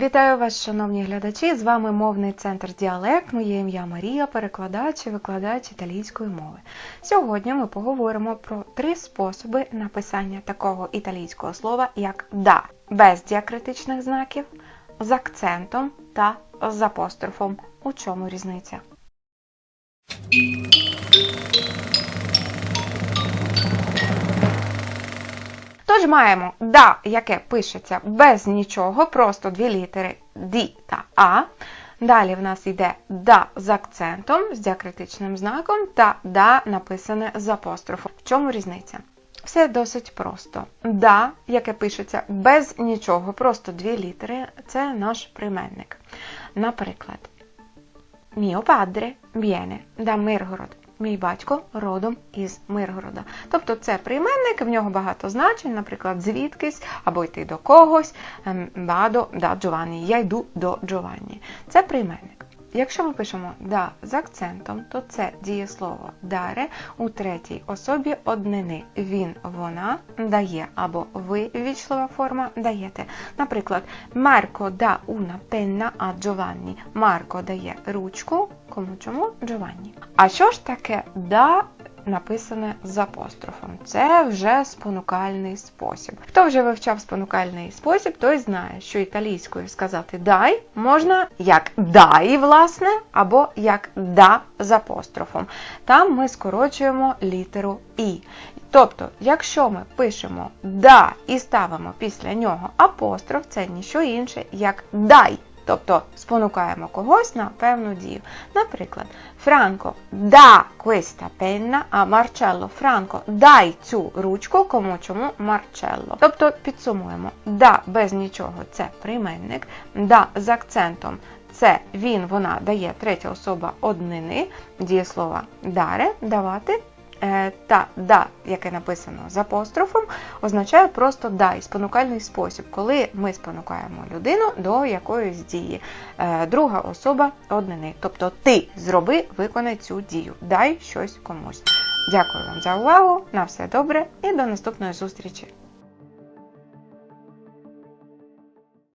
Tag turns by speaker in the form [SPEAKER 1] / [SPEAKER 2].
[SPEAKER 1] Вітаю вас, шановні глядачі! З вами мовний центр діалект. Моє ім'я Марія, перекладач і викладач італійської мови. Сьогодні ми поговоримо про три способи написання такого італійського слова, як да, без діакритичних знаків, з акцентом та з апострофом. У чому різниця? Тож маємо да, яке пишеться без нічого, просто дві літери ді та а. Далі в нас йде да з акцентом, з діакритичним знаком, та да написане з апострофом. В чому різниця? Все досить просто. Да, яке пишеться без нічого, просто дві літери це наш прийменник. Наприклад, Mio padre viene da Миргород. Мій батько родом із Миргорода. Тобто це прийменник, в нього багато значень, наприклад, звідкись або йти до когось. Бадо да Джованні. Я йду до Джованні. Це прийменник. Якщо ми пишемо да з акцентом, то це дієслово даре у третій особі однини. Він, вона дає або ви ввічлива форма даєте. Наприклад, Марко да уна пенна а Джованні. Марко дає ручку. Кому чому? Джованні. А що ж таке да написане з апострофом? Це вже спонукальний спосіб. Хто вже вивчав спонукальний спосіб, той знає, що італійською сказати дай можна як дай, власне, або як да з апострофом. Там ми скорочуємо літеру І. Тобто, якщо ми пишемо да і ставимо після нього апостроф, це ніщо інше, як дай. Тобто спонукаємо когось на певну дію. Наприклад, Франко да questa penna a Марчелло. Франко, дай цю ручку, кому чому Марчелло. Тобто підсумуємо, да без нічого це прийменник, да з акцентом це він, вона дає третя особа однини, дієслова даре, давати. Е, Та да, яке написано з апострофом, означає просто дай, спонукальний спосіб, коли ми спонукаємо людину до якоїсь дії. Е, Друга особа однини. Тобто ти зроби, виконай цю дію, дай щось комусь. Дякую вам за увагу, на все добре і до наступної зустрічі!